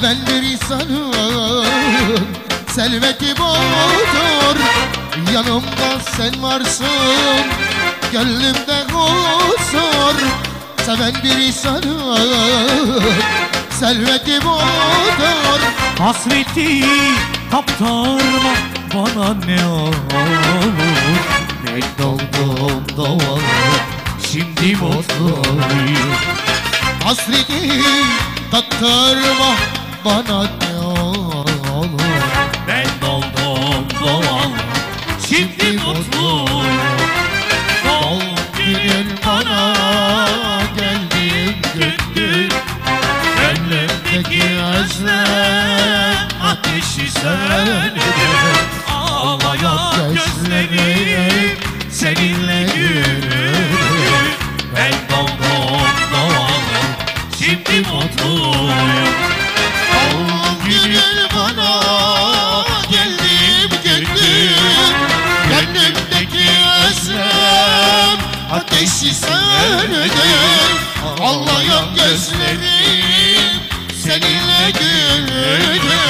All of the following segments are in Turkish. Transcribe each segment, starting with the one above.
Seven bir insanın Selveti budur Yanımda sen varsın Gönlümde huzur. Seven bir insanın Selveti budur Hasreti kaptarma bana ne olur? Ben doldum doğal şimdi mutluyum. Hasreti tattırma bana ne olur? Ben doldum doğal şimdi mutluyum güldü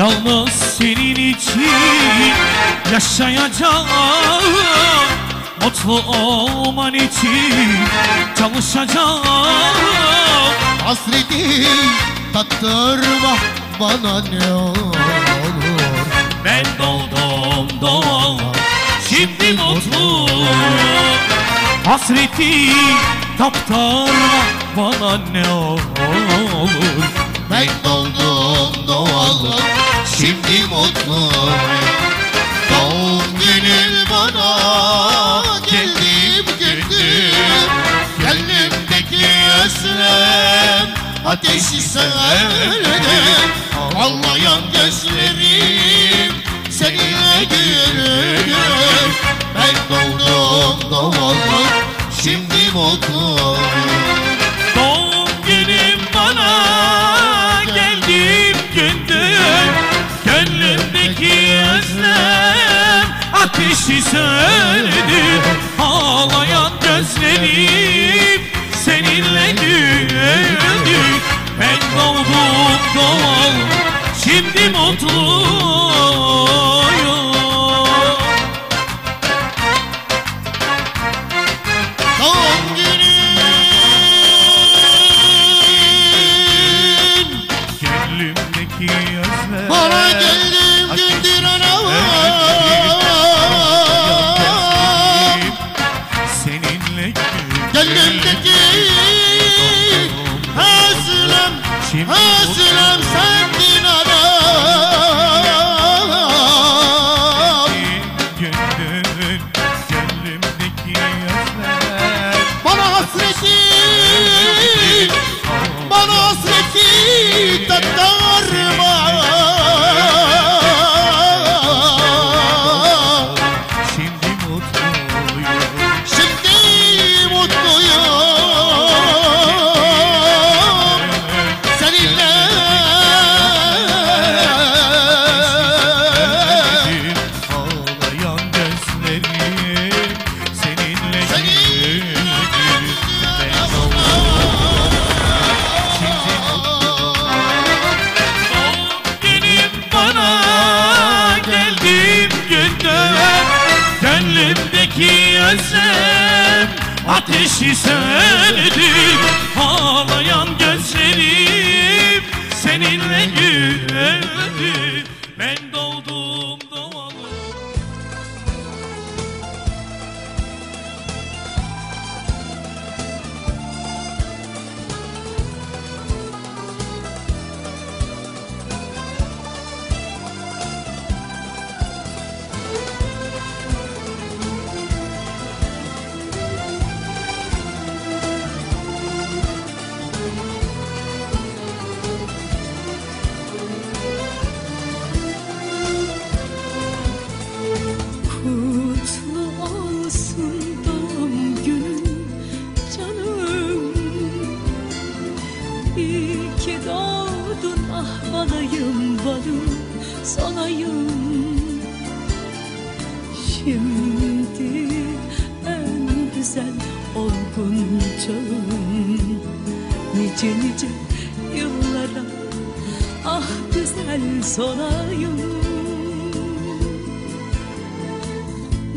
Yalnız senin için yaşayacağım Mutlu olman için çalışacağım. Hasreti tattırma bana ne olur. Ben doldum doğal şimdi mutluyum Hasreti taptarma bana ne olur Ben doldum doğalım şimdi mutluyum Doğum günün bana geldi gündür Gönlümdeki özlem ateşi söndü Ağlayan gözlerim seninle gülür Ben doldum doğalım şimdi mutluyum Güneşi söndü ağlayan gözlerim Seninle güldük ben doğdum doğal Şimdi mutluyum. Ateşi sonayım Şimdi en güzel olgun çağım. Nice nice yıllara ah güzel sonayım.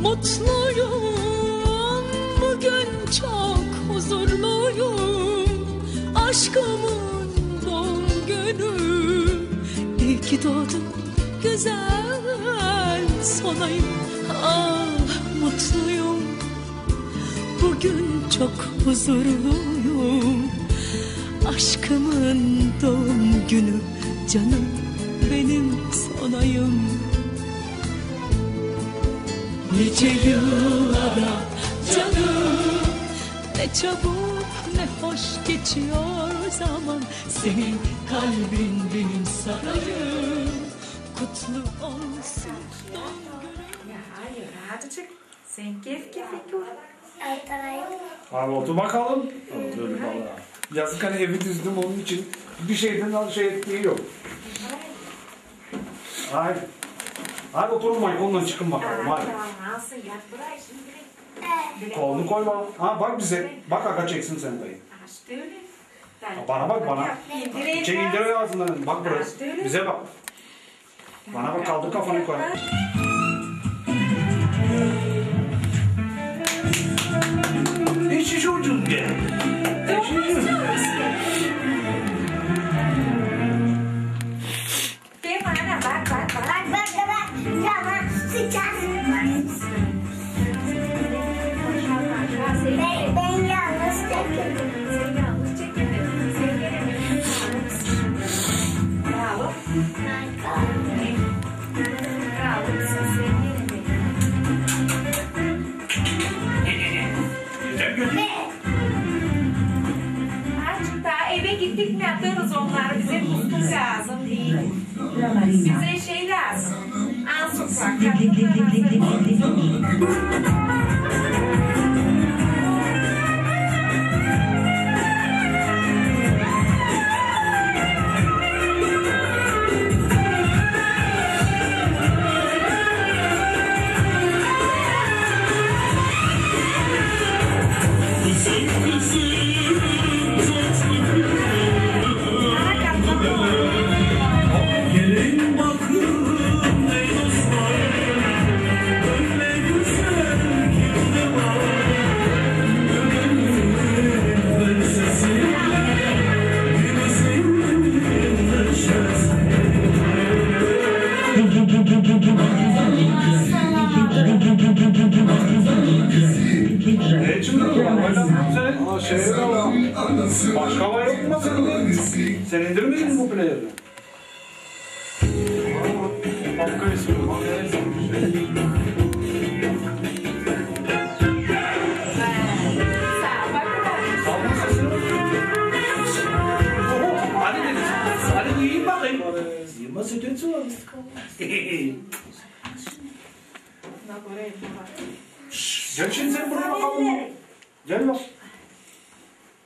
Mutluyum bugün çok huzurluyum. Aşkımın doğum günü İyi ki doğdun güzel sonayım. Ah mutluyum. Bugün çok huzurluyum. Aşkımın doğum günü canım benim sonayım. Nice yıllara canım. Ne çabuk ne hoş geçiyor zaman. Senin kalbin benim sarayım Kutlu olsun je radertje. Zijn kif kif kif. Abi otur bakalım. Dur valla. Yazık hani evi düzdüm onun için bir şeyden al şey ettiği yok. Haydi. Hadi oturun balkondan çıkın bakalım hadi. Tamam alsın yak buraya şimdi. Kolunu koy bana. Ha bak bize. Bak aga çeksin sen dayı. Ben- Bana bak bana. Çek indir ağzından. Bak buraya. Bize bak. Bana bak kaldır kafanı. İç iç ucum gel. İç iç ucum. Gel bana bak bak bak. Bak bak bak. Cama mi atarız onları. Bize musluk lazım değil. Bize şey lazım. An bak. Gel şimdi sen buraya bakalım. Gel bak.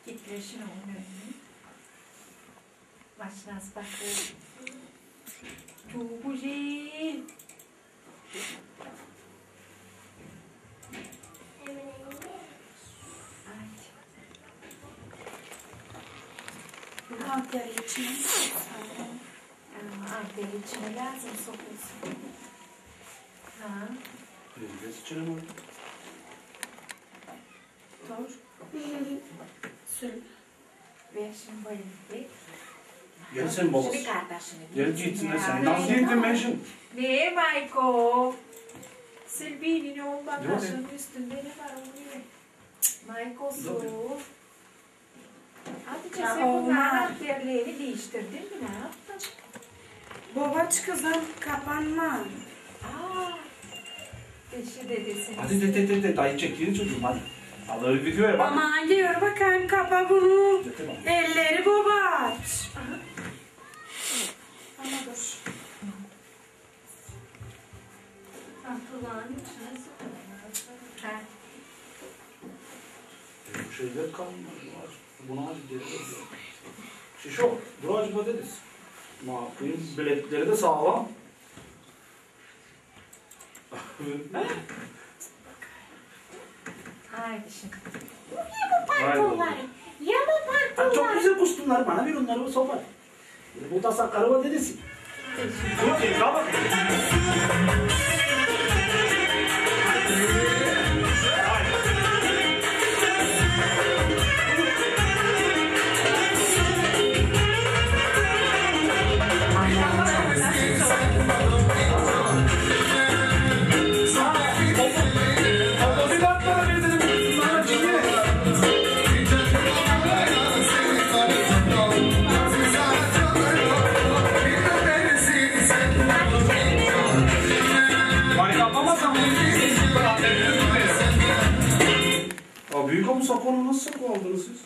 Titreşin olmuyor. Başına bakın. Çok güzel. Anteri içine Anteri içine lazım sokulsun. Ha, Geç içeri mi? dur. Sür. Ver şimdi bayıldı. Gel sen babası. Şimdi kardeşini. Gel gitsin de sen. Nasıl yedin ben şimdi? Ne Mayko? Silvinin olma Yok, kaşının üstünde ne var onu ye. Mayko su. Hadi Ya sen bu olmaz. anahtarlarını değiştirdin mi? Ne? Babaç kızım kapanma. Aa, Deşi dedesini. Hadi de de de de dayı çekiyor çocuğum hadi. Al öyle videoya bak. Aman diyor bakayım kapa bunu. De, de bak. Elleri babaç. Ama dur. Ha, kulağın içine sıkılmaz. Ha. Bu şeyler kalmıyor. Buna hadi geri dön. Şişo, dur acaba dediniz. Makul, bilekleri de sağlam. Haydi şimdi. Vay be. Ya bu Ha, pantolon. çok güzel kustunlar bana bir onları sokar. Bu da sakarıma dedesi. Dur ki, kalk. Ama Büyük ama sakonu nasıl sakon aldınız siz?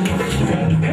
Música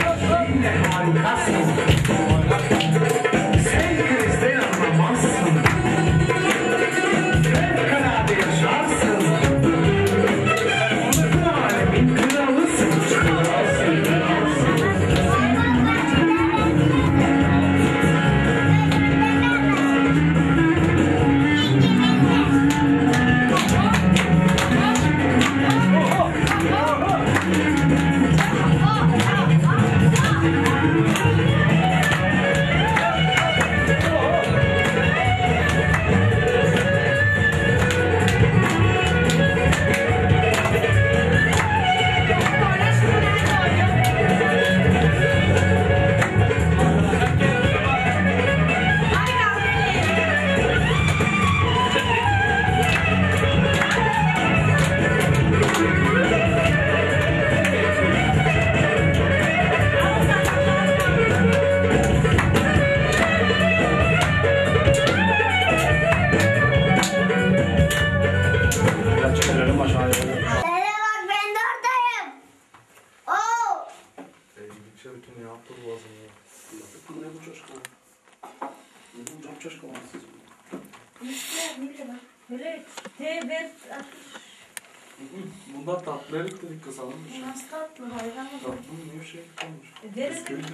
elektrik kısalım. nasıl tatlı hayvan mı? Tatlı niye şey kalmış? Verin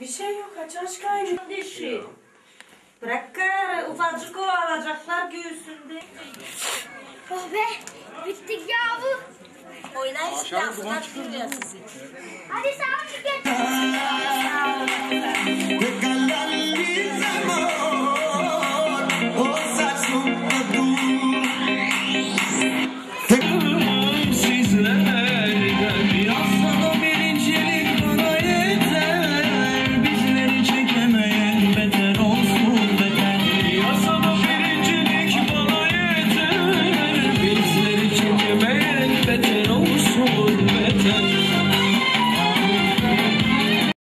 Bir şey yok aç aç kaynıyor. dişi. Bırak kar, ufacık o alacaklar göğsünde. Oh be bittik ya bu. Oynayın siz yansıdan çıkıyor sizi. Hadi sağ ol getir. Gallery